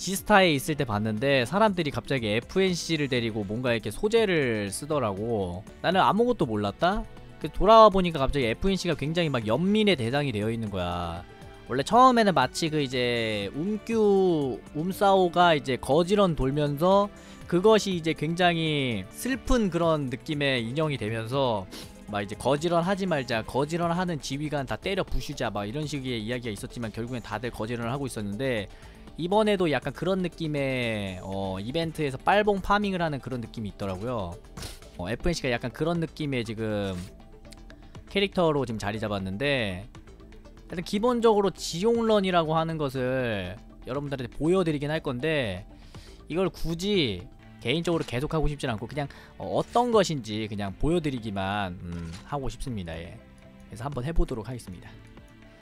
지스타에 있을 때 봤는데 사람들이 갑자기 FNC를 데리고 뭔가 이렇게 소재를 쓰더라고 나는 아무것도 몰랐다? 그 돌아와 보니까 갑자기 FNC가 굉장히 막 연민의 대상이 되어 있는 거야 원래 처음에는 마치 그 이제 움규 움싸오가 이제 거지런 돌면서 그것이 이제 굉장히 슬픈 그런 느낌의 인형이 되면서 막 이제 거지런 하지 말자 거지런 하는 지휘관 다 때려 부수자 막 이런 식의 이야기가 있었지만 결국엔 다들 거지런을 하고 있었는데 이번에도 약간 그런 느낌의 어, 이벤트에서 빨봉 파밍을 하는 그런 느낌이 있더라고요 어, FNC가 약간 그런 느낌의 지금 캐릭터로 지금 자리 잡았는데 일단 기본적으로 지용런이라고 하는 것을 여러분들한테 보여드리긴 할 건데 이걸 굳이 개인적으로 계속 하고 싶진 않고 그냥 어, 떤 것인지 그냥 보여드리기만 음, 하고 싶습니다. 예. 그래서 한번 해보도록 하겠습니다.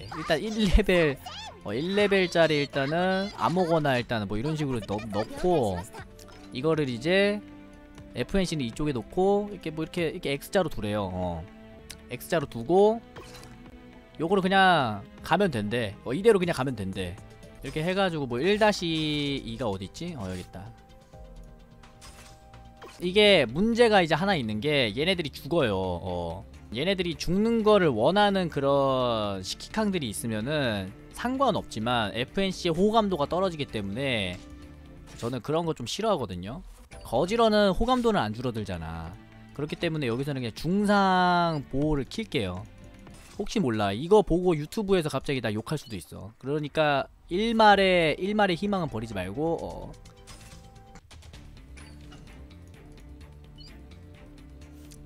예, 일단 1레벨 어, 1레벨짜리 일단은 아무거나 일단은 뭐 이런 식으로 넣, 넣고 이거를 이제 FNC는 이쪽에 놓고 이렇게 뭐 이렇게 이렇게 X자로 두래요. 어. X자로 두고 요거를 그냥 가면 된대. 어, 이대로 그냥 가면 된대. 이렇게 해가지고 뭐 1-2가 어디 있지? 어 여기 있다. 이게 문제가 이제 하나 있는 게 얘네들이 죽어요. 어. 얘네들이 죽는 거를 원하는 그런 시키캉들이 있으면은 상관없지만 FNC의 호감도가 떨어지기 때문에 저는 그런 거 좀 싫어하거든요. 거지러는 호감도는 안 줄어들잖아. 그렇기 때문에 여기서는 그냥 중상 보호를 킬게요. 혹시 몰라. 이거 보고 유튜브에서 갑자기 나 욕할 수도 있어. 그러니까 일말의 일말의 희망은 버리지 말고 어.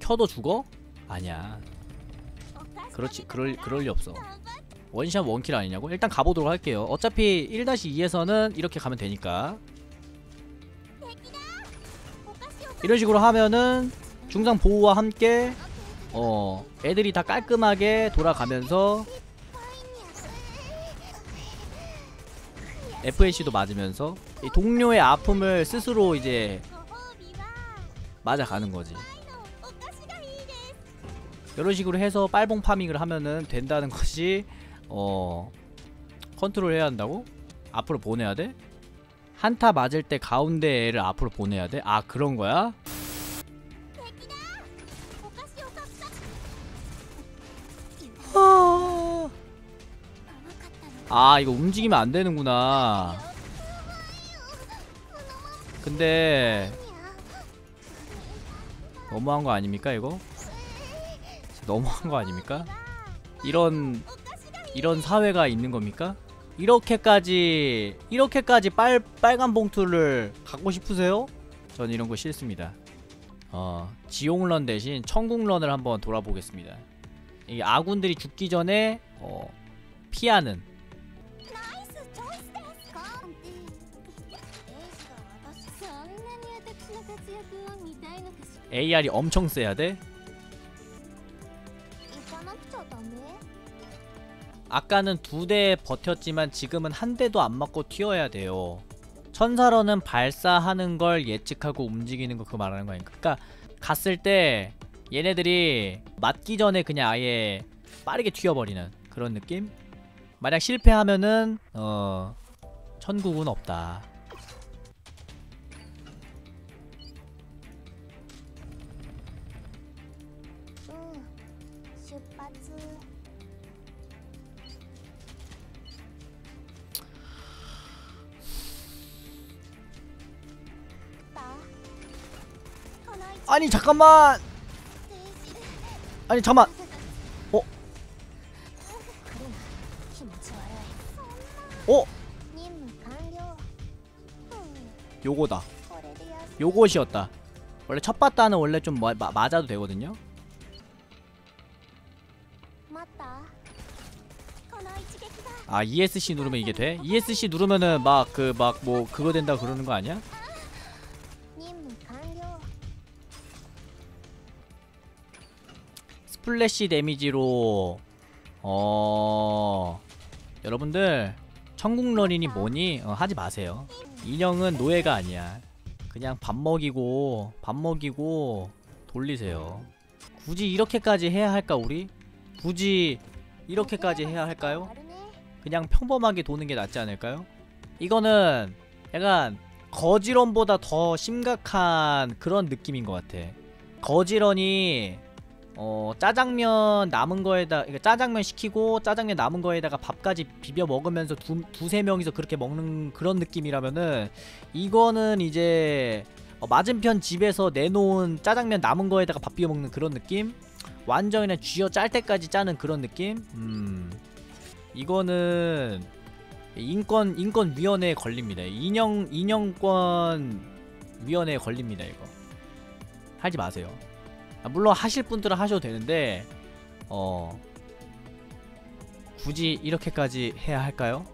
켜도 죽어? 아니야. 그렇지. 그럴 그럴 리 없어. 원샷 원킬 아니냐고? 일단 가보도록 할게요. 어차피 1-2에서는 이렇게 가면 되니까. 이런 식으로 하면은 중상 보호와 함께 어 애들이 다 깔끔하게 돌아가면서 FNC도 맞으면서 이 동료의 아픔을 스스로 이제 맞아가는 거지 이런 식으로 해서 빨봉 파밍을 하면은 된다는 것이 어 컨트롤 해야 한다고? 앞으로 보내야 돼? 한타 맞을 때 가운데 애를 앞으로 보내야 돼? 아 그런 거야? 아 이거 움직이면 안 되는구나 근데 너무한 거 아닙니까 이거? 너무한 거 아닙니까? 이런 이런 사회가 있는 겁니까? 이렇게까지 이렇게까지 빨 빨간 봉투를 갖고 싶으세요? 전 이런 거 싫습니다. 어 지옥런 대신 천국런을 한번 돌아보겠습니다. 이 아군들이 죽기 전에 어, 피하는 AR이 엄청 세야 돼. 아까는 두 대 버텼지만 지금은 한 대도 안 맞고 튀어야 돼요. 천사로는 발사하는 걸 예측하고 움직이는 거 그거 말하는 거 아닌가? 그러니까 갔을 때 얘네들이 맞기 전에 그냥 아예 빠르게 튀어버리는 그런 느낌? 만약 실패하면은 어 천국은 없다. 아니 잠깐만 아니 잠만 어? 어? 요거다 요것이었다 원래 첫 바다는 원래 좀 마, 마, 맞아도 되거든요 아 ESC 누르면 이게 돼? ESC 누르면은 막 그 막 뭐 그거 된다 그러는 거 아니야? 스플래시 데미지로 어 여러분들 천국런인이 뭐니 어, 하지 마세요 인형은 노예가 아니야 그냥 밥 먹이고 밥 먹이고 돌리세요 굳이 이렇게까지 해야 할까 우리? 굳이 이렇게까지 해야 할까요? 그냥 평범하게 도는 게 낫지 않을까요? 이거는 약간 거지런보다 더 심각한 그런 느낌인 것 같아. 거지런이 어 짜장면 남은 거에다 그러니까 짜장면 시키고 짜장면 남은 거에다가 밥까지 비벼 먹으면서 두, 두세 명이서 그렇게 먹는 그런 느낌이라면은 이거는 이제 어, 맞은편 집에서 내놓은 짜장면 남은 거에다가 밥 비벼 먹는 그런 느낌? 완전 그냥 쥐어 짤 때까지 짜는 그런 느낌? 음 이거는 인권 인권 위원회에 걸립니다. 인형 인형권 위원회에 걸립니다. 이거 하지 마세요. 아, 물론 하실 분들은 하셔도 되는데 어 굳이 이렇게까지 해야 할까요?